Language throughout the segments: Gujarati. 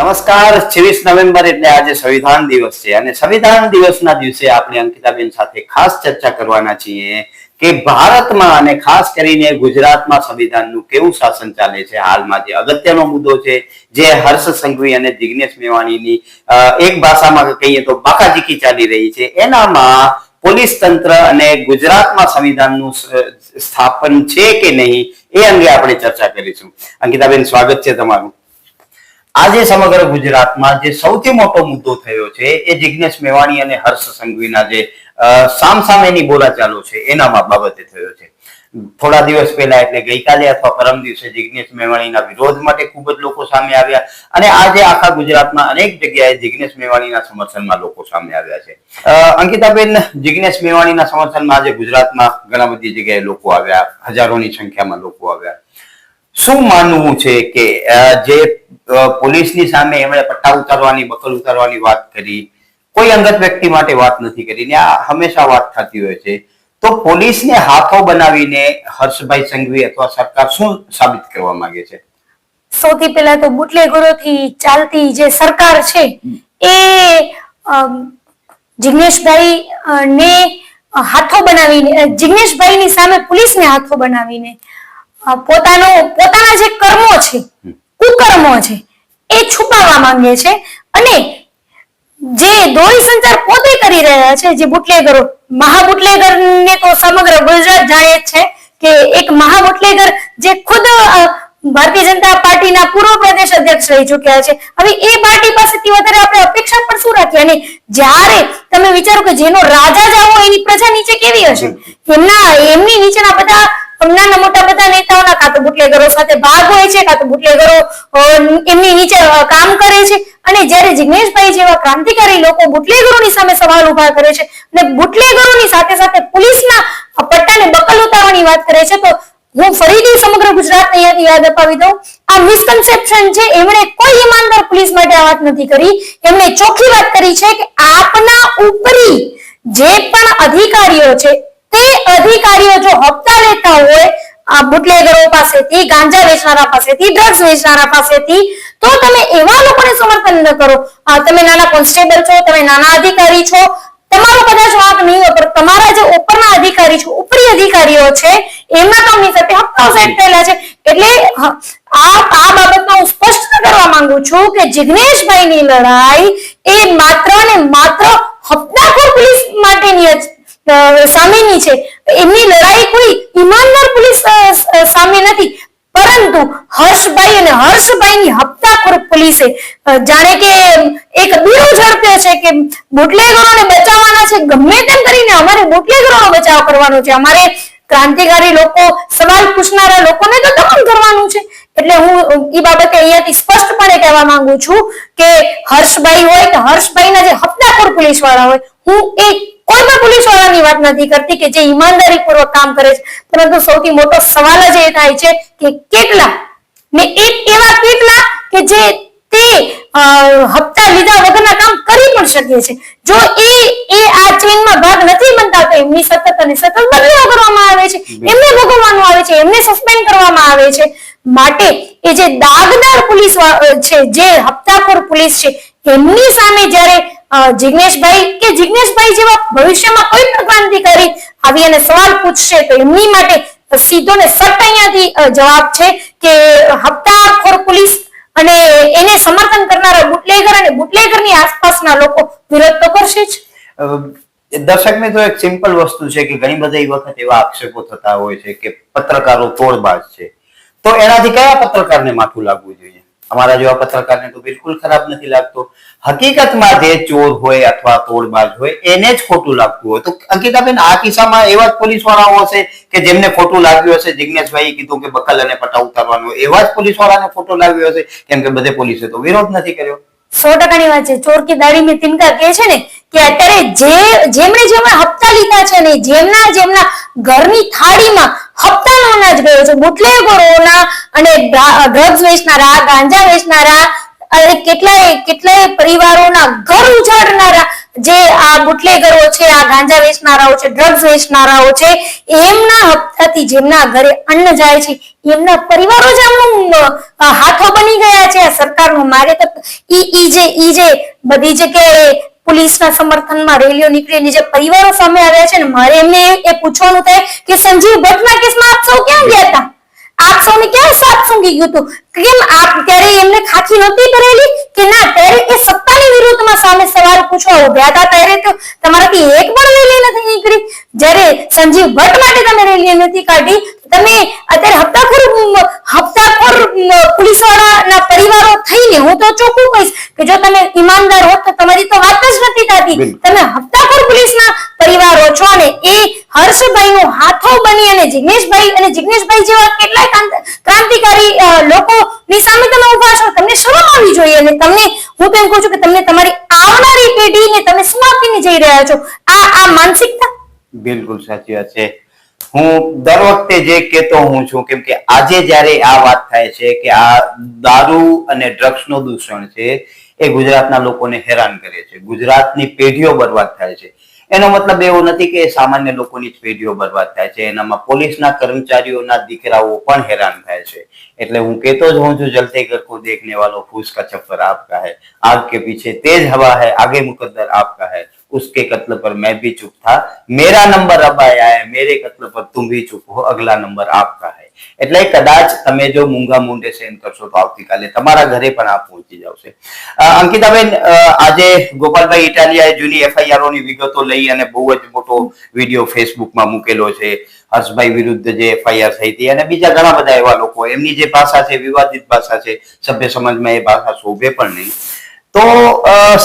નમસ્કાર, છવ્વીસ નવેમ્બર એટલે આજે સંવિધાન દિવસ છે અને સંવિધાન દિવસના દિવસે આપણે અંકિતાબેન સાથે ખાસ ચર્ચા કરવાના છીએ કે ભારતમાં અને ખાસ કરીને ગુજરાતમાં સંવિધાનનું કેવું શાસન ચાલે છે. હાલમાં જે અગત્યનો મુદ્દો છે, જે હર્ષ સંઘવી અને જિગ્નેશ મેવાણીની એક ભાષામાં કહીએ તો બાકાજીકી ચાલી રહી છે. એનામાં પોલીસ તંત્ર અને ગુજરાતમાં સંવિધાનનું સ્થાપન છે કે નહીં એ અંગે આપણે ચર્ચા કરીશું. અંકિતાબેન, સ્વાગત છે તમારું. આજે સમગ્ર ગુજરાતમાં જે સૌથી મોટો મુદ્દો થયો છે એ જિજ્ઞેશ મેવાણી અને હર્ષ સંઘવીના જે સામસામેની બોલાચાલો છે, એનામાં બાબતે થયો છે. થોડા દિવસ પહેલા એટલે ગઈકાલે અથવા પરમ દિવસે જિજ્ઞેશ મેવાણીના વિરોધ માટે ખૂબ જ લોકો સામે આવ્યા અને આજે આખા ગુજરાતમાં અનેક જગ્યાએ જિજ્ઞેશ મેવાણીના સમર્થનમાં લોકો સામે આવ્યા છે. અંકિતાબેન જિજ્ઞેશ મેવાણીના સમર્થનમાં આજે ગુજરાતમાં ઘણા બધી જગ્યાએ લોકો આવ્યા, હજારોની સંખ્યામાં લોકો આવ્યા. શું માનવું છે કે જે પોલીસની સામે એમણે પટ્ટા ઉતારવાની બકલ ઉતારવાની વાત કરી. કોઈ અંગત વ્યક્તિ માટે વાત નથી કરી. ને આ હંમેશા વાત થતી હોય છે. તો પોલીસને હાથો બનાવીને હર્ષભાઈ સંઘવી અથવા સરકાર શું સાબિત કરવા માંગે છે? સૌથી પહેલા તો બુટલેગરોથી ચાલતી જે સરકાર છે એ જિગ્નેશભાઈ ને હાથો બનાવીને જિગ્નેશભાઈ જિગ્નેશભાઈની સામે પોલીસને હાથો બનાવીને પોતાનો પોતાના જે કર્મો છે કુકર્મો છે. એ છુપાવવા માંગે છે અને જે દોરી સંચાર પોતે કરી રહ્યા છે જે બુટલેગરો મહાબુટલેગર ને તો સમગ્ર ગુજરાત જાણે છે કે એક મહાબુટલેગર જે ખુદ ભારતીય જનતા પાર્ટીના પૂર્વ પ્રદેશ અધ્યક્ષ રહી ચૂક્યા છે. હવે એ પાર્ટી પાસેથી વધારે આપણે અપેક્ષા પણ શું રાખીએ? અને જ્યારે તમે વિચારો કે જેનો રાજા જ આવો એની પ્રજા નીચે કેવી હશે? એમના એમની નીચેના બધા નાના મોટા બધા નેતાઓના કાં તો બુટલેગરો સાથે ભાગ હોય છે કાં તો બુટલેગરો એમની નીચે કામ કરે છે. અને જ્યારે જિગ્નેશભાઈ જેવા ક્રાંતિકારી લોકો બુટલેગરોની સામે સવાલ ઊભા કરે છે અને બુટલેગરોની સાથે સાથે પોલીસના પટ્ટાને બકલ ઉતારવાની વાત કરે છે, તો હું ફરીથી સમગ્ર ગુજરાતને યાદ યાદ અપાવી દઉં. આ મિસકન્સેપ્શન છે, એમણે કોઈ ઈમાનદાર પોલીસ માટે આ વાત નથી કરી. એમણે ચોખ્ખી વાત કરી છે કે આપના ઉપરી જે પણ અધિકારીઓ છે તે અધિકારીઓ જો હપ્તા લેતા હોય આ બુટલેગરો પાસેથી ગાંજા વેચનારા પાસેથી ડ્રગ્સ વેચનારા પાસેથી તો તમે એવા લોકોને સમર્થન ન કરો. તમે નાના કોન્સ્ટેબલ છો તમે નાના અધિકારી છો તમારો કદાચ વાંક નહીં હોય પણ તમારા જે ઉપરના અધિકારી છે ઉપરી અધિકારીઓ છે એમના કામની સાથે હપ્તાઓ સેટ થયેલા છે. એટલે હ- આ આ બાબતમાં હું સ્પષ્ટ કરવા માંગુ છું કે જિગ્નેશભાઈની લડાઈ એ માત્ર ને માત્ર હપ્તાખોર પોલીસ સામેની છે. એમની લડાઈ કોઈ ઈમાનદાર પોલીસ સામે નથી. પરંતુ હર્ષભાઈ અને હર્ષભાઈની હપ્તાખોર પોલીસે જાણે કે એક બીરો ઝડપ્યો છે કે બુટલેગરોને બચાવવાના છે. ગમે તેમ કરીને અમારે બુટલેગરોનો બચાવ કરવાનો છે. અમારે ક્રાંતિકારી લોકો સવાલ પૂછનારા લોકોને તો દમન કરવાનું છે. એટલે હું એ બાબતે અહીંયાથી સ્પષ્ટપણે કહેવા માંગુ છું કે હર્ષભાઈ હોય કે હર્ષભાઈના જે હપ્તાખોર પોલીસવાળા હોય, હું એ કોઈ પણ પોલીસ વાળાની વાત નથી કરતી કે જે ઈમાનદારી પૂર્વક કામ કરે છે. પરંતુ સૌથી મોટો સવાલ જ એ થાય છે કે કેટલા? ને એક એવા કેટલા કે જે તે હપ્તા લીધા વગરના કામ કરી પણ શકે છે. જો એ એ આ ચેનમાં ભાગ નથી બનતા તો એમની સતત અને સતત બદલીઓ કરવામાં આવે છે. એમને ભોગવવાનું આવે છે એમને સસ્પેન્ડ કરવામાં આવે છે. માટે એ જે દાગદાર પોલીસ છે જે હપ્તાખોર પોલીસ છે એમની સામે જ્યારે જિગ્નેશભાઈ કે જિગ્નેશભાઈ જેવા ભવિષ્યમાં કોઈ પણ ક્રાંતિકારી આવી અને સવાલ પૂછશે તો એમની માટે સીધો ને સટ અહીંયાથી જવાબ છે કે હપ્તાખોર પોલીસ અને એને સમર્થન કરનારા બુટલેગર અને બુટલેગરની આસપાસના લોકો વિરોધ તો કરશે જ. અ, દર્શક મિત્રો એક સિમ્પલ વસ્તુ છે કે ઘણી બધી વખત એવા આક્ષેપો થતા હોય છે કે પત્રકારો તોડબાજ છે. તો એનાથી કયા પત્રકારને માથું લાગવું જોઈએ? અમારા જેવા પત્રકારને તો બિલકુલ ખરાબ નથી લાગતો. હકીકતમાં જે ચોર હોય અથવા તોડબાજ હોય, એને જ ખોટું લાગતું હોય. તો અંકિતાબેન, આ કિસ્સામાં એવા જ પોલીસ વાળાઓ હશે કે જેમને ખોટું લાગ્યું હશે? જિજ્ઞેશભાઈ કીધું કે બકલ અને પટા ઉતારવાનું. એવા જ પોલીસ વાળાને ખોટો લાગ્યો હશે? કેમ કે બધે પોલીસે તો વિરોધ નથી કર્યો. સો ટકાની વાત છે. ચોર કે દાડી મેં તિનકા કહે છે ને કે અત્યારે જે જેમણે જેમણે હપ્તા લીધા છે ને જેમના જેમના ઘરની થાળીમાં હપ્તાનો અનાજ ગયો છે. બુટલેગરોના અને ડ્રગ્સ વેચનારા ગાંજા વેચનારા અને કેટલાય કેટલાય પરિવારોના ઘર ઉજાડનારા જે આ બુટલેગરો છે, આ ગાંજા વેચનારાઓ છે, ડ્રગ્સ વેચનારાઓ છે, એમના હપ્તાથી જેમના ઘરે અન્ન જાય છે એમના પરિવારો જ આમનું હાથો બની ગયા છે સરકારનું. મારે તો ઈ ઈ જે ઈ જે બધી જગ્યાએ પોલીસના સમર્થનમાં રેલીઓ નીકળી અને જે પરિવારો સામે આવ્યા છે ને, મારે એમને એ પૂછવાનું થાય કે સંજીવ ભટ્ટના કેસમાં આપ સૌ ક્યાં ગયા હતા? આપ સૌને ક્યાં સાથ સૂંઘી ગયું હતું? કેમ આપ ત્યારે એમને ખાખી નહોતી પહેરેલી કે ના ત્યારે એ સત્તાની વિરુદ્ધમાં સામે સવાલ પૂછવા ઉભ્યા હતા. ત્યારે તો તમારાથી એક પણ રેલી નથી નીકળી. જ્યારે સંજીવ ભટ્ટ માટે તમે રેલી નથી કાઢી તમે અત્યારે હપ્તાખોર હપ્તાખોર પોલીસ વાળાના પરિવારો થઈને હું તો ચોખ્ખું કહીશ કે જો તમે ઈમાનદાર હોત તો તમારી તો વાત જ નથી થતી. તમે હપ્તાખોર પોલીસના પરિવારો છો અને એ હર્ષભાઈનો હાથો બની અને જિગ્નેશભાઈ અને જિગ્નેશભાઈ જેવા કેટલાય ક્રાંતિકારી અ, લોકોની સામે તમે ઊભા છો, તમને શરમ આવવી જોઈએ અને તમને હું તો એમ કહું છું કે તમને તમારી આવનારી પેઢીને તમે શું આપીને જઈ રહ્યા છો. આ આ માનસિકતા? બિલકુલ સાચી વાત છે. હું દર વખતે જે કહેતો હું છું, કેમ કે આજે જ્યારે આ વાત થાય છે કે આ દારૂ અને ડ્રગ્સનું દૂષણ છે, એ ગુજરાતના લોકોને હેરાન કરે છે. ગુજરાતની પેઢીઓ બરબાદ થાય છે. એનો મતલબ એવો નથી કે સામાન્ય લોકોની જ પેઢીઓ બરબાદ થાય છે એનામાં પોલીસના કર્મચારીઓના દીકરાઓ પણ હેરાન થાય છે એટલે હું કહેતો જ હોઉં છું જલતે ઘર કો દેખને વાલો ફૂસ का छप्पर आपका है आग के पीछे तेज हवा है आगे मुकद्दर आपका है उसके कत्ल पर मैं भी चुप था मेरा नंबर अब आया है मेरे कत्ल पर तुम भी चुप हो अगला नंबर आपका है એટલે કદાચ તમે જો મૂંગા મુંડે સેન કરશો તો આવતીકાલે તમારા ઘરે પણ આ પહોંચી જશે અંકિતાબેન આજે ગોપાલભાઈ ઇટાલિયાએ જૂની એફઆઈઆરની વિગતો લઈ અને બહુ જ મોટો વીડિયો ફેસબુકમાં મૂકેલો છે. હર્ષભાઈ વિરુદ્ધ જે એફઆઈઆર થઈ હતી અને બીજા ઘણા બધા એવા લોકો, એમની જે ભાષા છે, વિવાદિત ભાષા છે, સભ્ય સમાજમાં એ ભાષા શોભે પણ નહીં. તો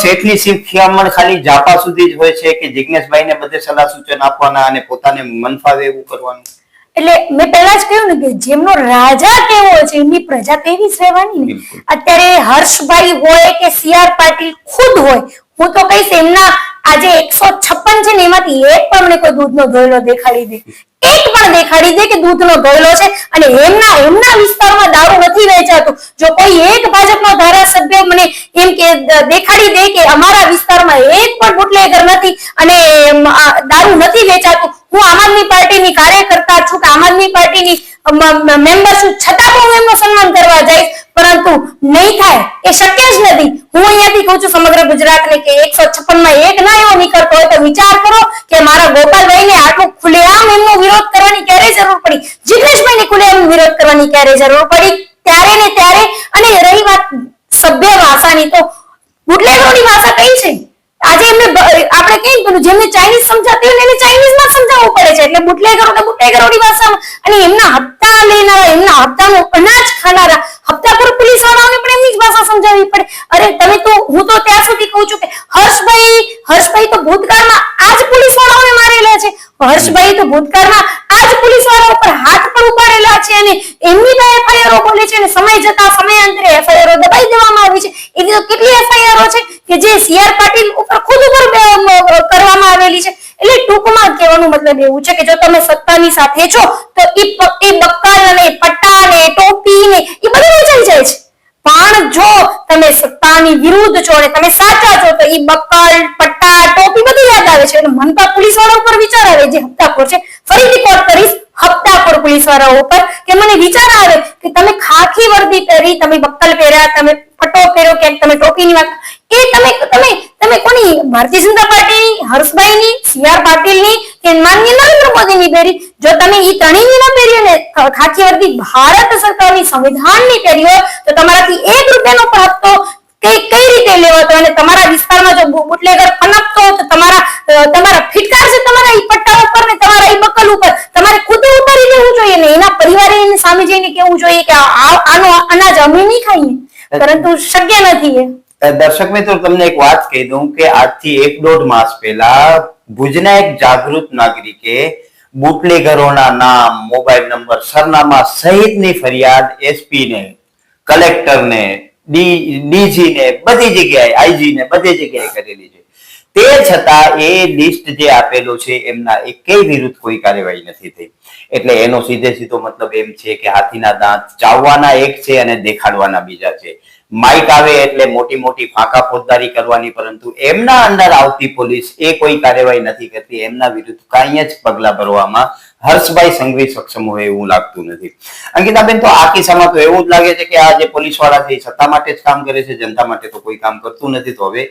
શેઠની શિક્ષામણ ખાલી જાપા સુધી જ હોય છે કે જિજ્ઞેશભાઈને બધે સલાહ સૂચન આપવાના અને પોતાને મન ફાવે એવું કરવાનું? એટલે મેં પહેલા જ કહ્યું ને કે જેમનો રાજા કેવો છે એમની પ્રજા તેવી જ રહેવાની ને અત્યારે હર્ષભાઈ હોય કે સીઆર પાટીલ ખુદ હોય હું તો કહીશ એમના આજે એકસો છપ્પન છે ને એમાંથી એક પણ મને કોઈ દૂધનો ધોયલો દેખાડી દે. એક પણ દેખાડી દે કે દૂધનો ધોયલો છે અને એમના એમના વિસ્તારમાં દારૂ નથી વેચાતો. જો કોઈ એક ભાજપનો ધારાસભ્ય મને એમ કે દેખાડી દે કે અમારા વિસ્તારમાં એક પણ બુટલેગર નથી અને દારૂ નથી વેચાતું હું આમ આદમી પાર્ટીની કાર્યકર્તા છું કે આમ આદમી પાર્ટીની મેમ્બર છું, છતાં પણ હું એમનું સન્માન કરવા જઈશ. પરંતુ નહીં થાય, એ શક્ય જ નથી. હું અહીંયાથી કહું છું સમગ્ર ગુજરાતને કે એકસો માં એક ના એવો નીકળતો હોય તો વિચાર કરો કે મારા ગોપાલભાઈને આટલું ખુલ્લેઆમ એમનો વિરોધ કરવાની ક્યારે જરૂર પડી? જિગ્નેશભાઈ ને ખુલ્લેઆમ વિરોધ કરવાની ક્યારે જરૂર પડી? ત્યારે ને ત્યારે, અને રહી વાત સભ્ય ભાષાની તો બુટલેગરોની ભાષા કઈ છે? આજે એમને આપણે કહીએ પેલું જેમને ચાઇનીઝ સમજાતી હોય એને ચાઇનીઝમાં સમજાવવું પડે છે. એટલે બુટલેગરો ને બુટલેગરોની ભાષામાં અને એમના હપ્તા લેનારા, એમના હપ્તાનું અનાજ ખાનારા હપ્તાખોર પોલીસ વાળાઓને પણ એમની જ ભાષા સમજાવવી પડે. અરે, તમે તો, હું તો ત્યાં સુધી કહું છું કે હર્ષભાઈ હર્ષભાઈ તો ભૂતકાળમાં આજ પોલીસ વાળાઓને મારેલા છે. હર્ષભાઈ તો ભૂતકાળમાં આજ પોલીસ વાળાઓ પર હાથ પણ ઉપાડેલા છે અને એમની તો એફઆઈઆરો બોલે છે અને સમય જતા સમયાંતરે એફઆઈઆરો દબાઈ દેવામાં આવી છે. એવી તો કેટલી એફઆઈઆરો છે? કે જે સીઆર પાટીલ ઉપર ખુદ ઉપર કરવામાં આવેલી છે. એટલે ટૂંકમાં કહેવાનું મતલબ એવું છે કે જો તમે સત્તાની સાથે છો, તો એ એ બક્કલ અને પટ્ટા ને ટોપી ને એ બધું વેચાઈ જાય છે. પણ જો તમે સત્તાની વિરુદ્ધ છો અને તમે સાચા છો, તો એ બક્કલ પટ્ટા, ટોપી બધું યાદ આવે છે. અને મનપા પોલીસવાળા ઉપર વિચાર આવે, જે હપ્તાખોર છે ફરીથી કોર્ટ કરીશ હપ્તાખોર પોલીસવાળા ઉપર કે મને વિચાર આવે કે તમે ખાખી વર્દી પહેરી, તમે બક્કલ પહેર્યા, તમે પટ્ટો પહેર્યો કે તમે ટોપીની વાત. એ તમે તમે તમે કોની? ભારતીય જનતા પાર્ટીની, હર્ષભાઈની, સી આર પાટીલની કે માનનીય નરેન્દ્ર મોદીની પહેરી? જો તમે ઈ ત્રણેયની ના પહેરી અને ખાખી વર્દી ભારત સરકારની સંવિધાનની પહેરી હોય, તો તમારાથી એક રૂપિયાનો પણ હપ્તો કઈ રીતે લેવો લેવાતો અને તમારા વિસ્તારમાં જો બુટલેગર પનપતો તો તમારા તમારા ફિટકાર છે તમારા ઈ પટ્ટા ઉપર ને તમારા ઈ બકલ ઉપર તમારે ખુદ ઉતારી દેવું જોઈએ ને? એના પરિવારે એની સામે જઈને કેવું જોઈએ કે આનો અનાજ અમે નહીં ખાઈએ? પરંતુ શક્ય નથી એ. દર્શક મિત્રો તમને એક વાત કહી દઉં કે આજથી એક દોઢ માસ પહેલા ભુજના એક જાગૃત નાગરિકે બુટલેગરોના નામ મોબાઈલ નંબર સરનામા સહિતની ફરિયાદ એસપી ને કલેક્ટર ને ડીજી ને બધી જગ્યાએ, આઈજી ને બધી જગ્યાએ કરેલી છે. તે છતાં એ લિસ્ટ જે આપેલું છે, એમના એકેય વિરુદ્ધ કોઈ કાર્યવાહી નથી થઈ. એટલે એનો સીધે સીધો મતલબ એમ છે કે હાથીના દાંત ચાવવાના એક છે અને દેખાડવાના બીજા છે. માઇક આવે એટલે મોટી મોટી ફાંકા ફોજદારી કરવાની, પરંતુ એમના અંદર આવતી પોલીસ એ કોઈ કાર્યવાહી નથી કરતી. એમના વિરુદ્ધ કાંઈ જ પગલા ભરવામાં હર્ષભાઈ સંઘવી સક્ષમ હોય એવું લાગતું નથી. અંકિતાબેન, તો આ કિસ્સામાં તો એવું જ લાગે છે કે આ જે પોલીસવાળા છે એ સત્તા માટે જ કામ કરે છે, જનતા માટે તો કોઈ કામ કરતું નથી. તો હવે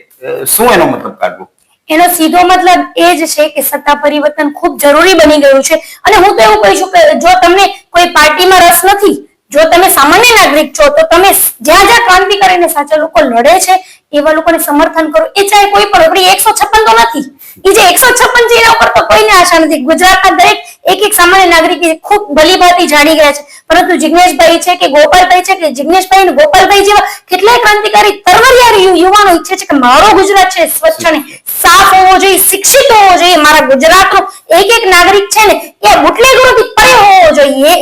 શું એનો મતલબ કાઢવો? એનો સીધો મતલબ એ જ છે કે સત્તા પરિવર્તન ખૂબ જરૂરી બની ગયું છે. અને હું તો એવું કહી છું કે જો તમને કોઈ પાર્ટીમાં રસ નથી, જો તમે સામાન્ય નાગરિક છો, તો તમે જ્યાં જ્યાં ક્રાંતિ કરીને સાચા લોકો લડે છે, એવા લોકોને સમર્થન કરો. એ ચાહે કોઈ પણ. એકસો છપ્પન તો નથી. એ જે એકસો છપ્પન ઉપર તો કોઈને આશા નથી. ગુજરાતના દરેક એક એક સામાન્ય નાગરિક ખૂબ ભલીભાંતિ જાણી ગયા છે. પરંતુ જિગ્નેશભાઈ છે કે ગોપાલભાઈ છે કે જિગ્નેશભાઈ અને ગોપાલભાઈ જેવા કેટલાય ક્રાંતિકારી તરવરિયાર યુવાનો ઈચ્છે છે કે મારો ગુજરાત છે સ્વચ્છ ને સાફ હોવો જોઈએ, શિક્ષિત હોવો જોઈએ. મારા ગુજરાતનો એક એક નાગરિક છે ને એ બુટલેગરોથી પરે હોવો જોઈએ.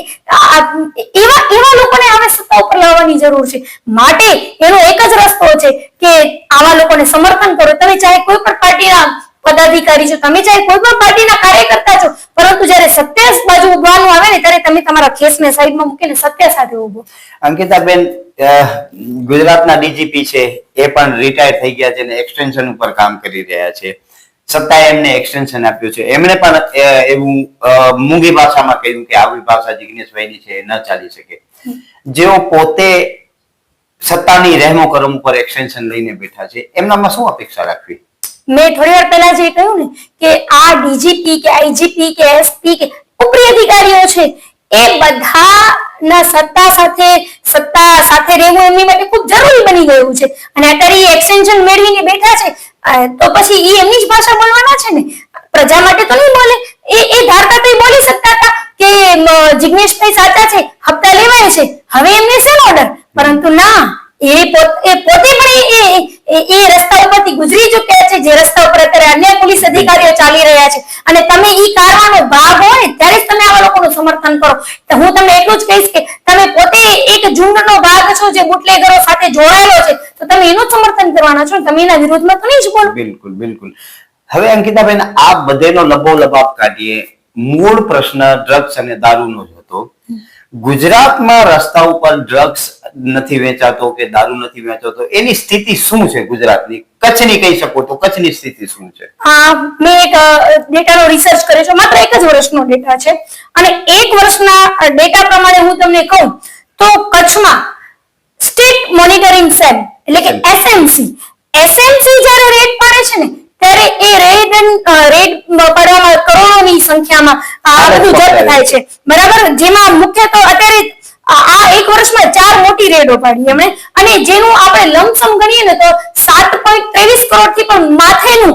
એવા એવા લોકોને હવે સત્તા ઉપર લાવવાની જરૂર છે. માટે એનો એક જ રસ્તો છે કે આવા લોકોને સમર્થન કરો. તમે ચાહે કોઈ પણ પાર્ટીના પદાધિકારી છો. તમે ચાહે કોઈ પણ પાર્ટીના કાર્યકર્તા છો, પરંતુ જ્યારે સત્ય બાજુ ઉભવાનું આવે ને, ત્યારે તમે તમારા ખેસને સાઈડમાં મૂકીને સત્ય સાથે ઊભો. અંકિતાબેન ગુજરાતના ડીજીપી છે, એ પણ રિટાયર થઈ ગયા છે અને એક્સટેન્શન ઉપર કામ કરી રહ્યા છે. સત્તાએ એમને એક્સટેન્શન આપ્યું છે. એમણે પણ એવું મૂંગી ભાષામાં કહ્યું કે આવી ભાષા જિજ્ઞેશભાઈની છે, એ ન ચાલી શકે. જેઓ પોતે સત્તાની રહેમો કરમ ઉપર એક્સટેન્શન લઈને બેઠા છે, એમનામાં શું અપેક્ષા રાખવી? મેં થોડી વાર પહેલા જે કહ્યું ને કે આ ડીજીપી કે આઈજીપી કે એસપી કે ઉપરી અધિકારીઓ છે, એ બધાના સત્તા સાથે સત્તા સાથે રહેવું એમની માટે ખૂબ જરૂરી બની ગયું છે. અને અત્યારે એ એક્સટેન્શન મેળવીને બેઠા છે તો પછી એ એમની જ ભાષા બોલવાના છે ને? પ્રજા માટે તો નહીં બોલે. એ એ ધારતા તો બોલી શકતા હતા કે જિગ્નેશભાઈ સાચા છે, હપ્તા લેવાય છે. હવે એમને શેનો ઓર્ડર પરંતુ ના, એ પોતે પણ એ- એ- રસ્તા ઉપરથી ગુજરી ચૂક્યા છે, જે રસ્તા ઉપર અત્યારે અન્ય પોલીસ અધિકારીઓ ચાલી રહ્યા છે. અને તમે ઈ કારવાનો ભાગ હોય ત્યારે જ તમે આવા લોકોનું સમર્થન કરો. હું તમને એટલું જ કહીશ કે તમે પોતે એક ઝુંડનો ભાગ છો જે બુટલેગરો સાથે જોડાયેલો છે, તો તમે એનું સમર્થન કરવાના છો ને? તમે એના વિરોધમાં તો નહીં જ બોલો. બિલકુલ બિલકુલ. હવે અંકિતાબેન, આ બધેનો લબો લબાબ કાઢીએ. મૂળ પ્રશ્ન ડ્રગ્સ અને દારૂનો જ હતો. ગુજરાતમાં રસ્તા ઉપર ડ્રગ્સ નથી વેચાતો કે દારૂ નથી વેચાતો એની સ્થિતિ શું છે ગુજરાતની? કચ્છની કહી શકો તો કચ્છની સ્થિતિ શું છે? આ મેં એક ડેટાનો રિસર્ચ કર્યો છે માત્ર એક જ વર્ષનો ડેટા છે. અને એક વર્ષના ડેટા પ્રમાણે હું તમને કહું તો કચ્છમાં સ્ટેટ મોનિટરિંગ સેલ એટલે કે એસએમસી એસએમસી જ્યારે રેટ પાડે છે ને ત્યારે એ રેડ રેડ પડવામાં કરોડોની સંખ્યામાં આ બધું જપ્ત થાય છે. બરાબર? જેમાં મુખ્ય તો અત્યારે આ એક વર્ષમાં ચાર મોટી રેડો પાડી એમણે. અને જેનું આપણે લમસમ ગણીએ ને તો સાત પોઈન્ટ ત્રેવીસ કરોડથી પણ માથેનું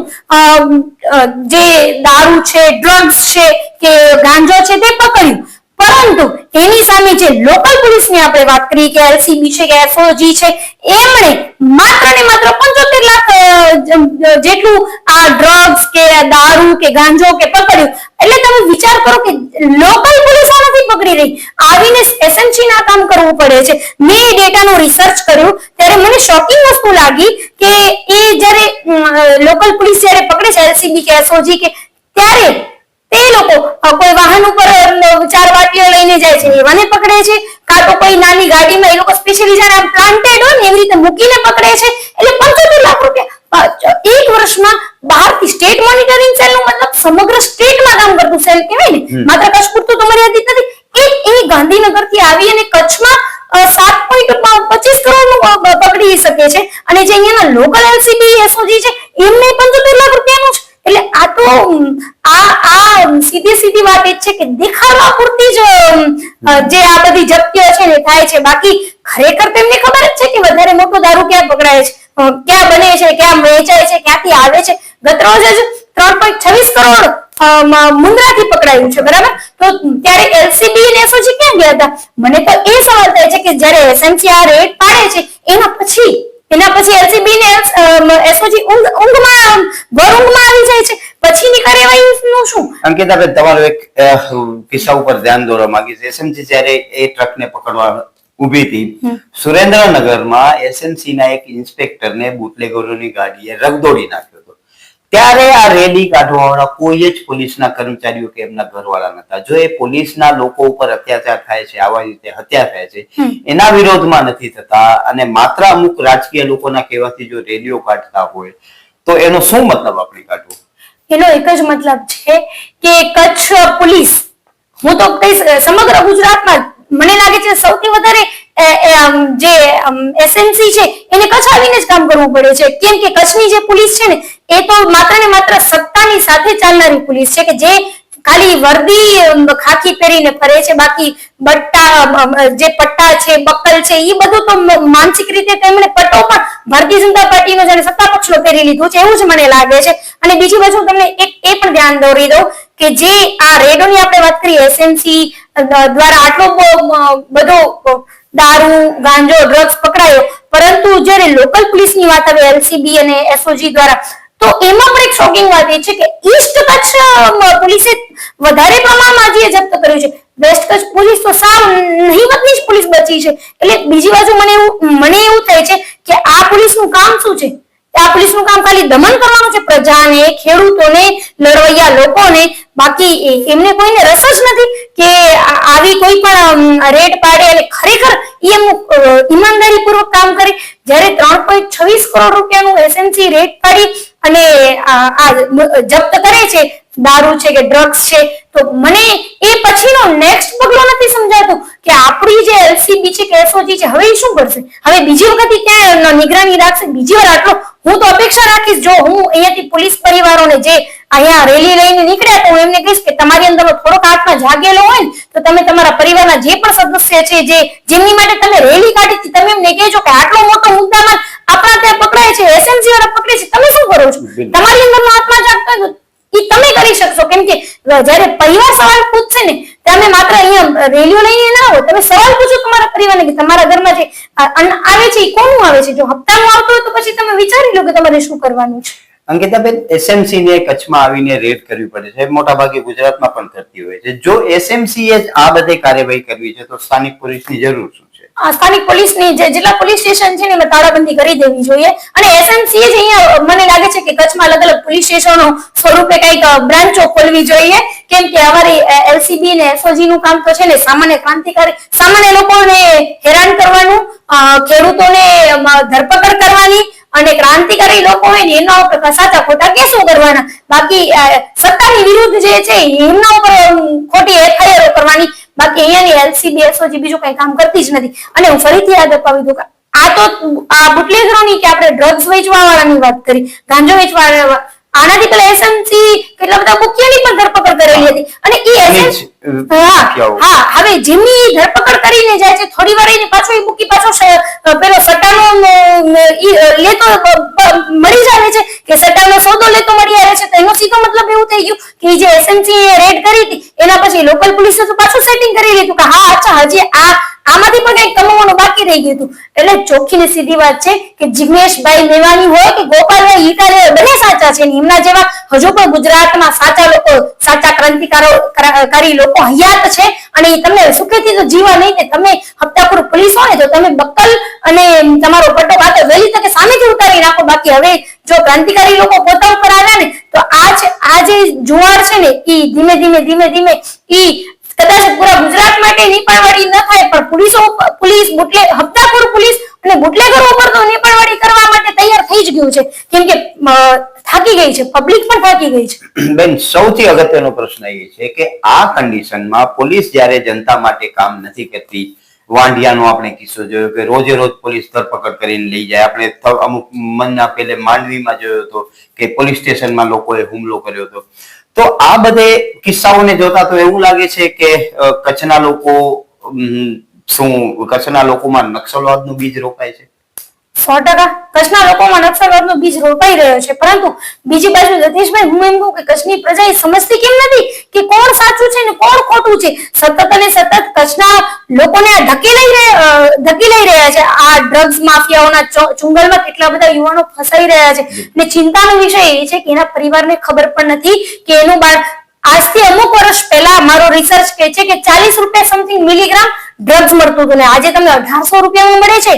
જે દારૂ છે ડ્રગ્સ છે કે ગાંજો છે તે પકડ્યું. પરંતુ એની સામે જે લોકલ પોલીસની આપણે વાત કરીએ કે એલસીબી છે, કે એસઓજી છે, એમણે માત્ર ને માત્ર પંચોતેર લાખ જેટલું આ ડ્રગ્સ કે દારૂ કે ગાંજો કે પકડ્યું. એટલે તમે વિચાર કરો કે લોકલ પોલીસ આ નથી પકડી રહી. આવીને એસએમસી ના કામ કરવું પડે છે. મેં એ ડેટાનું રિસર્ચ કર્યું. ત્યારે મને શોકિંગ વસ્તુ લાગી કે એ જ્યારે લોકલ પોલીસ જ્યારે પકડે છે, એલસીબી કે એસઓજી કે, ત્યારે તે લોકો કોઈ વાહન ઉપર ચાર વાટીઓ લઈને જાય છે એવાને પકડે છે? કાં તો કોઈ નાની ગાડીમાં એ લોકો સ્પેશિયલી જાણે પ્લાન્ટેડ હોય ને એવી રીતે મૂકીને પકડે છે? એટલે પંચોતેર લાખ રૂપિયા. એક વર્ષમાં બહારથી સ્ટેટ મોનિટરિંગ સેલનું મતલબ સમગ્ર સ્ટેટમાં કામ કરતું સેલ કહેવાય ને માત્ર કચ્છ પૂરતું તો મર્યાદિત નથી. એ એ ગાંધીનગરથી આવી અને કચ્છમાં સાત પોઈન્ટ પચીસ કરોડનું પકડી શકે છે. અને જે અહીંયાના લોકલ એલસીબી એસઓજી છે એમને પંચોતેર લાખ રૂપિયાનું છે એટલે આ તો આ આ સીધી સીધી વાત એ છે કે દેખાવા પૂરતી જ જે આ બધી જપ્તીઓ છે ને થાય છે. બાકી ખરેખર તેમને ખબર જ છે કે વધારે મોટો દારૂ ક્યાં પકડાય છે? ક્યાં બને છે? ક્યાં વેચાય છે? ક્યાંથી આવે છે? ગત રોજ જ ત્રણ પોઈન્ટ છવ્વીસ કરોડ મુંદ્રાથી પકડાયું છે, બરાબર? તો ત્યારે એલસીબી ને એસઓજી ક્યાં ગયા હતા? મને તો એ સવાલ થાય છે કે જ્યારે એસએમસી આ રેટ પાડે છે, એના પછી એના પછી એલસીબી ને એસઓજી ઊંઘ ઊંઘમાં ભર ઊંઘમાં આવી જાય છે. પછીની કાર્યવાહી નું શું આપણે તમારો એક કિસ્સા ઉપર ધ્યાન દોરવા માંગીશ. એસએમસી જ્યારે એ ટ્રકને પકડવા ઊભી હતી સુરેન્દ્રનગરમાં એસએમસી ના એક ઇન્સ્પેક્ટરને બુટલેગરોની ગાડીએ રગદોડી નાખ્યો. ત્યારે આ રેલી કાઢવાવાળા કોઈ જ પોલીસના કર્મચારીઓ કે એમના ઘરવાળા નતા. જો એ પોલીસના લોકો ઉપર અત્યાચાર થાય છે આવા રીતે હત્યા થાય છે એના વિરોધમાં નથી થતા. અને માત્ર અમુક રાજકીય લોકોના કહેવાથી જો રેલીઓ કાઢતા હોય તો એનો શું મતલબ આપણે કાઢવો? એનો એક જ મતલબ છે કે કચ્છ પોલીસ હું તો કહીશ સમગ્ર ગુજરાતમાં મને લાગે છે સૌથી વધારે જે એસએનસી છે, એને કચ્છ આવીને જ કામ કરવું પડે છે. કેમ કે કચ્છની જે પોલીસ છે ને, એ તો માત્ર ને માત્ર સત્તાની સાથે ચાલનારી પોલીસ છે કે જે ખાલી વર્દી ખાખી પહેરીને ફરે છે, બાકી બટ્ટા જે પટ્ટા છે, બક્કલ છે એ બધું તો માનસિક રીતે તેમણે પટ્ટો પણ ભારતીય જનતા પાર્ટીનો જેને સત્તા પક્ષનો પહેરી લીધું છે, એવું જ મને લાગે છે. અને બીજી બાજુ તમને એક, એ પણ ધ્યાન દોરી દઉં કે જે આ રેડોની આપણે વાત કરીએ એસએમસી દ્વારા આટલો બધો દારૂ, ગાંજો ડ્રગ્સ પકડાયો. પરંતુ જ્યારે લોકલ પોલીસની વાત આવે એલસીબી અને એસઓજી દ્વારા, તો એમાં પણ એક શોકિંગ વાત એ છે કે ઈસ્ટ કચ્છ પોલીસે વધારે પ્રમાણમાં જે જપ્ત કર્યું છે. વેસ્ટ કચ્છ પોલીસ તો સાવ નહીવતની જ પોલીસ બચી છે. એટલે બીજી બાજુ મને એવું મને એવું થાય છે કે આ પોલીસનું કામ શું છે? આ પોલીસનું કામ ખાલી દમન કરવાનું છે પ્રજાને, ખેડૂતોને, લડવૈયા લોકોને બાકી એમને કોઈને રસ જ નથી કે આવી કોઈ પણ રેટ પાડે અને ખરેખર એ અમુક ઈમાનદારી પૂર્વક કામ કરે. જ્યારે ત્રણ પોઈન્ટ છવ્વીસ કરોડ રૂપિયાનું એસએમસી રેટ પાડી અને આ જપ્ત કરે છે, દારૂ છે કે ડ્રગ્સ છે, તો મને એ પછીનો નેક્સ્ટ પગલો નથી સમજાતું કે આપણી જે એલસીબી છે કે એસઓજી છે, હવે શું કરશે? હવે બીજી વખત ક્યાં, નિગરાની રાખશે? બીજી વાર આટલો હું તો અપેક્ષા રાખીશ જો હું અહીંયાથી પોલીસ પરિવારોને જે અહીંયા રેલી લઈને નીકળ્યા તો હું એમને કહીશ કે તમારી અંદર થોડોક આત્મા જાગેલો હોય ને તો તમે તમારા પરિવારના જે પણ સદસ્ય છે જે જેમની માટે તમે રેલી કાઢી હતી તમે એમને કહેજો કે આટલો મોટો મુદ્દામાં આપણા ત્યાં પકડાય છે એસએમસી વાળા પકડે છે તમે શું કરો છો? તમારી અંદરનો આત્મા જાગતો ઈ તમે કરી શકશો. કેમ કે, જ્યારે પરિવાર સવાલ પૂછશે ને તમે માત્ર અહીંયા રેલીઓ લઈને ના આવો. તમે સવાલ પૂછો તમારા પરિવારને કે તમારા ઘરમાં જે અન્ન આવે છે એ કોનું આવે છે? જો હપ્તાનું આવતું હોય તો પછી તમે વિચારી લો કે તમારે શું કરવાનું છે. અંકિતાબેન એસએમસી ને કચ્છમાં આવીને રેડ કરવી પડે છે. મોટા ભાગે ગુજરાતમાં પણ થતી હોય છે. જો એસએમસી એ આ બધે કાર્યવાહી કરવી છે, તો સ્થાનિક પોલીસની જરૂર છે સ્થાનિક પોલીસની જે જિલ્લા પોલીસ સ્ટેશન છે એમાં તાળાબંધી કરી દેવી જોઈએ. અને એસએમસી જ અહીંયા મને લાગે છે કે કચ્છમાં અલગ અલગ પોલીસ સ્ટેશનો સ્વરૂપે કંઈક બ્રાન્ચો ખોલવી જોઈએ. કેમ કે અમારી એલસીબી ને એસઓજી નું કામ તો છે ને સામાન્ય ક્રાંતિકારી, સામાન્ય લોકોને હેરાન કરવાનું ખેડૂતોને ધરપકડ કરવાની અને ક્રાંતિકારી લોકો હોય ને એના ઉપર સાચા ખોટા કેસો કરવાના. બાકી સત્તાની વિરુદ્ધ જે છે એમના ઉપર ખોટી એફઆઈઆર કરવાની બાકી અહીંયાની એલસીબી એસઓજી બીજું કઈ કામ કરતી જ નથી. અને હું ફરીથી યાદ અપાવી દઉં આ તો આ બુટલેગરોની કે આપણે ડ્રગ્સ વેચવા વાળાની વાત કરી, ગાંજો વેચવા આનાથી પેલા એસએમસી કેટલા બધા મુખ્યની પણ ધરપકડ કરેલી હતી. અને એ અ, હા હવે જેમની ધરપકડ કરીને જાય છે થોડી વાર એને પાછો એ મૂકી પાછો પેલો સટ્ટાનો લેતો મળી જાય છે કે સટ્ટાનો સોદો લેતો મળી આવે છે તો એનો સીધો મતલબ એવું થઈ ગયું કે જે એસએમસી રેડ કરી હતી એના પછી લોકલ પોલીસે તો પાછું સેટિંગ કરી લીધું કે હા અચ્છા હજી આ આમાંથી પણ કંઈક કમાવાનું બાકી રહી ગયું હતું. એટલે ચોખ્ખી સીધી વાત છે કે જિગ્નેશભાઈ મેવાણી હોય કે ગોપાલભાઈ ઈટાલિયા બંને સાચા છે. એમના જેવા હજુ પણ ગુજરાતમાં સાચા લોકો, સાચા ક્રાંતિકારો કરા- લોકો હયાત છે. અને તમને સુખેથી તો જીવા નહીં ને તમે હપ્તાપુર પોલીસ હોય ને, તો તમે બક્કલ અને તમારો પટ્ટો વાતો વહેલી તકે સામેથી ઉતારી રાખો. બાકી હવે જો ક્રાંતિકારી લોકો પોતા ઉપર આવ્યા ને, તો આ છે આ જે જુવાર છે ને એ ધીમે ધીમે ધીમે ધીમે ઈ કદાચ પૂરા ગુજરાત માટે નીપાણવાળી ન થાય, પણ પોલીસો પોલીસ બુટલે, હપ્તાખોર પોલીસ અને બુટલેગરો ઉપર તો નીપાણવાળી કરવા માટે તૈયાર થઈ જ ગયું છે. કેમ કે થાકી ગઈ છે, પબ્લિક પણ થાકી ગઈ છે. બેન, સૌથી અગત્યનો પ્રશ્ન એ છે કે આ કન્ડિશનમાં પોલીસ જ્યારે જનતા માટે કામ નથી કરતી, વાંઢિયાનો આપણે કિસ્સો જોયો કે રોજે રોજ પોલીસ ધરપકડ કરીને લઈ જાય. આપણે અમુક મનના પેલે માંડવીમાં જોયો હતો કે પોલીસ સ્ટેશનમાં લોકોએ હુમલો કર્યો હતો. તો આ બધે કિસ્સાઓને જોતા તો એવું લાગે છે કે કચ્છના લોકો શું, કચ્છના લોકોમાં નક્સલવાદનું બીજ રોપાય છે? સો ટકા કચ્છના લોકોમાં નક્સલવાદનો બીજ રોપાઈ રહ્યો છે. પરંતુ બીજી બાજુ જતીશભાઈ, હું એમ કહું કે કચ્છની પ્રજા એ સમજતી કેમ નથી કે કોણ સાચું છે ને કોણ ખોટું છે? સતત અને સતત કચ્છના લોકોને આ ધકી લઈ ધકી ધકેલાઈ રહ્યા છે. આ ડ્રગ્સ માફિયાઓના ચુંગલમાં કેટલા બધા યુવાનો ફસાઈ રહ્યા છે. ને ચિંતાનો વિષય એ છે કે એના પરિવારને ખબર પણ નથી કે એનું બાળ આજથી અમુક વર્ષ પહેલા મારો રિસર્ચ કહે છે કે ચાલીસ રૂપિયા સમથિંગ મિલીગ્રામ ડ્રગ્સ મળતું હતું ને આજે તમને અઢારસો રૂપિયામાં મળે છે.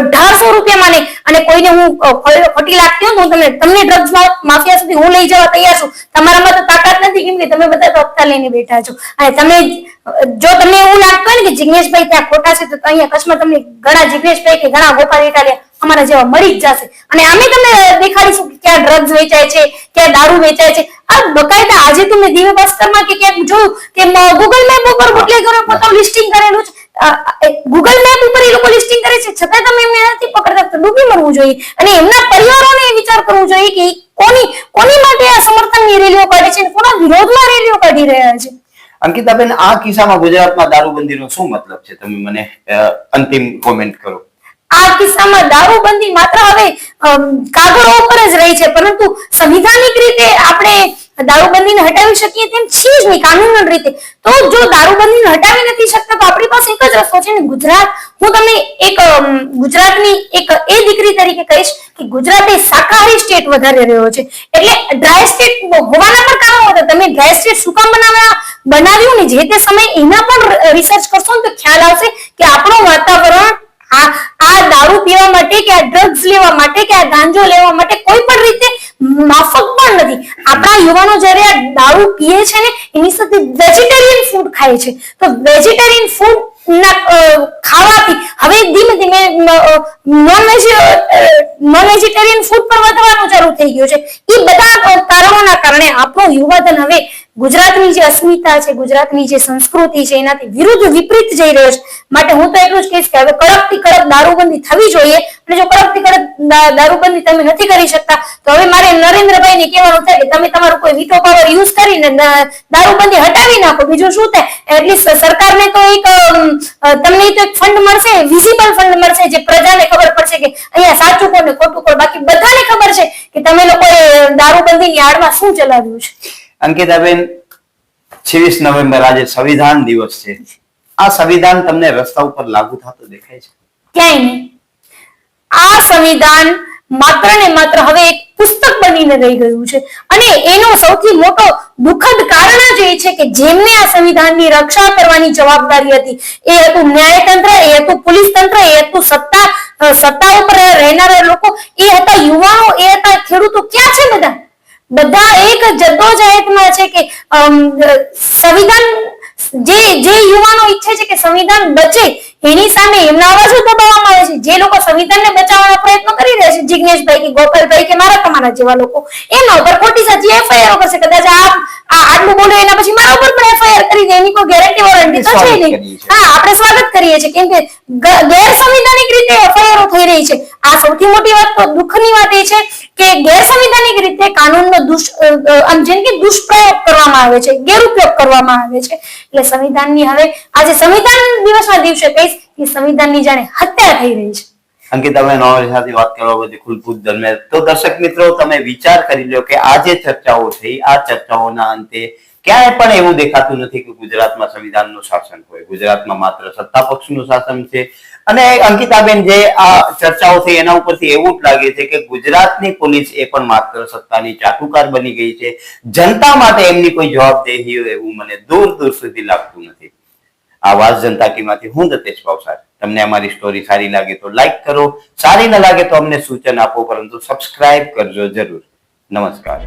અઢારસો રૂપિયામાં નહીં. અને કોઈને હું ખોટી લાગતી હોઉં હું તમને તમને ડ્રગ્સ માફિયા સુધી હું લઈ જવા તૈયાર છું. તમારામાં તો તાકાત નથી, કેમ કે તમે બધા રોકતા લઈને બેઠા છો. અને તમે જો તમને એવું લાગતું હોય ને કે જિગ્નેશભાઈ ત્યાં ખોટા છે, તો અહીંયા કચ્છમાં તમને ઘણા જિગ્નેશભાઈ કે ઘણા ગોપાલ ઇટાલિયા અમારા જેવા મળી જ જશે. અને અમે તમને દેખાડીશું કે ક્યાં ડ્રગ્સ વેચાય છે, ક્યાં દારૂ વેચાય છે. આ બકાયદા આજે તમે દિવ્ય ભાસ્કરમાં કે ક્યાંક જોયું કે ગૂગલ મેપ ઉપર બુટલેગરો પોતાનું લિસ્ટિંગ કરેલું છે. ગૂગલ મેપ ઉપર એ લોકો લિસ્ટિંગ કરે છે. છતાં તમે એમને નથી પકડતા તો ડૂબી મરવું જોઈએ. અને એમના પરિવારોને વિચાર કરવો જોઈએ કે કોની કોની માટે આ સમર્થનની રેલીઓ કાઢે છે કોના વિરોધમાં રેલીઓ કાઢી રહ્યા છે. અંકિતાબેન આ કિસ્સામાં ગુજરાતમાં દારૂબંધીનો શું મતલબ છે? તમે મને અંતિમ કોમેન્ટ કરો. આ કિસ્સામાં દારૂબંધી માત્ર હવે કાગળો ઉપર જ રહી છે પરંતુ સંવિધાનિક રીતે આપણે દારૂબંધીને હટાવી શકીએ તેમ છીએ જ નહીં કાનૂન રીતે. તો જો દારૂબંધીને હટાવી નથી શકતા, તો આપણી પાસે એક જ રસ્તો છે ને, ગુજરાત. હું તમને એક ગુજરાતની એક એ દીકરી તરીકે કહીશ કે ગુજરાત એ શાકાહારી સ્ટેટ વધારે રહ્યો છે. એટલે ડ્રાય સ્ટેટ હોવાના પણ કારણો હતા. તમે ડ્રાય સ્ટેટ શું કામ બનાવ્યા? બનાવ્યું ને, જે તે સમયે એના પણ રિસર્ચ કરશો ને, તો ખ્યાલ આવશે કે આપણું વાતાવરણ, આ આ દારૂ પીવા માટે કે આ ડ્રગ્સ લેવા માટે કે આ ગાંજો લેવા માટે કોઈ પણ રીતે માફક પણ નથી. આપણા યુવાનો જ્યારે આ દારૂ પીએ છે ને, એની સાથે વેજીટેરિયન ફૂડ ખાય છે. તો વેજીટેરિયન ફૂડ ખાવાથી હવે ધીમે ધીમે નોન નોન વેજીટેરિયન ફૂડ પણ વધવાનું ચાલુ થઈ ગયું છે. એ બધા કારણોના કારણે આપણો યુવાધન હવે ગુજરાતની જે અસ્મિતા છે, ગુજરાતની જે સંસ્કૃતિ છે, એનાથી વિરુદ્ધ વિપરીત જઈ રહ્યો છે. માટે હું તો એટલું જ કહીશ કે હવે કડકથી કડક દારૂબંધી થવી જોઈએ અને જો કડકથી કડક દારૂબંધી તમે નથી કરી શકતા, તો હવે મારે નરેન્દ્રભાઈને કહેવાનું થાય કે તમે તમારું કોઈ વીટો પાવર યુઝ કરીને દારૂબંધી હટાવી નાખો. બીજું શું થાય? એટલીસ્ટ સરકારને તો એક તમને તો એક ફંડ મળશે વિઝિબલ ફંડ મળશે, જે પ્રજાને ખબર પડશે કે અહીંયા સાચું કોણ ને ખોટું કોણ. બાકી બધાને ખબર છે કે તમે લોકોએ દારૂબંધીની આડમાં શું ચલાવ્યું છે? અંકિતાબેન, છવ્વીસ નવેમ્બર આજે સંવિધાન દિવસ છે. આ સંવિધાન તમને રસ્તા ઉપર લાગુ થતો દેખાય છે. ક્યાંય નહીં. આ સંવિધાન માત્ર ને માત્ર હવે એક પુસ્તક બનીને રહી ગયું છે. અને એનો સૌથી મોટો દુઃખદ કારણ જ એ છે કે જેમને આ સંવિધાનની રક્ષા કરવાની જવાબદારી હતી, એ હતું ન્યાયતંત્ર, એ હતું પોલીસ તંત્ર, એ હતું સત્તા સત્તા ઉપર રહેનારા લોકો, એ હતા યુવાનો, એ હતા ખેડૂતો. ક્યાં છે બધા? બધા એક જદ્દોજહદમાં છે કે સંવિધાન જે જે યુવાનો ઈચ્છે છે કે સંવિધાન બચે એની સામે એમના અવાજો દબાવવામાં આવે છે. જે લોકો સંવિધાનને બચાવવાનો પ્રયત્ન કરી રહ્યા છે જિગ્નેશભાઈ કે ગોપાલભાઈ કે મારા તમારા જેવા લોકો એમના ઉપર ખોટી સાચી એફઆઈઆર કરશે. કદાચ આ આટલું બોલ્યો એના પછી મારા ઉપર પણ એફઆઈઆર કરી દે. એની કોઈ ગેરંટી વોરંટી તો છે નહીં. હા આપણે સ્વાગત કરીએ છીએ. કેમ કે ગેરસંવિધાનિક રીતે એફઆઈઆર થઈ રહી છે. આ સૌથી મોટી વાત તો દુઃખની વાત એ છે કે ગેરસંવિધાનિક રીતે કાનૂનનો દુષ આમ જેમ કે દુષ્પ્રયોગ કરવામાં આવે છે ગેરઉપયોગ કરવામાં આવે છે. એટલે સંવિધાનની હવે આજે સંવિધાન દિવસના દિવસે કહીશ કે સંવિધાનની જાણે હત્યા થઈ રહી છે. અંકિત તમે નોવેલ સાથે વાત કરવા બધી ખુલપુત ધન્યવાદ. તો દર્શક મિત્રો, તમે વિચાર કરી લો કે આ જે ચર્ચાઓ થઈ, આ ચર્ચાઓના અંતે ક્યાંય પણ એવું દેખાતું નથી કે ગુજરાતમાં સંવિધાનનું શાસન હોય. ગુજરાતમાં માત્ર સત્તા પક્ષનું શાસન છે. અને અંકિતાબેન, જે આ ચર્ચાઓ થઈ, એના ઉપરથી એવું જ લાગે છે કે ગુજરાતની પોલીસ એ પણ માત્ર સત્તાની ચાટુકાર બની ગઈ છે. જનતા માટે એમની કોઈ જવાબદેહી હોય એવું મને દૂર દૂર સુધી લાગતું નથી. આ વાત જનતા કીમાંથી હું દતેશ ભાવસાર. તમને અમારી સ્ટોરી સારી લાગે તો લાઈક કરો, સારી ન લાગે તો અમને સૂચન આપો, પરંતુ સબસ્ક્રાઇબ કરજો જરૂર. નમસ્કાર.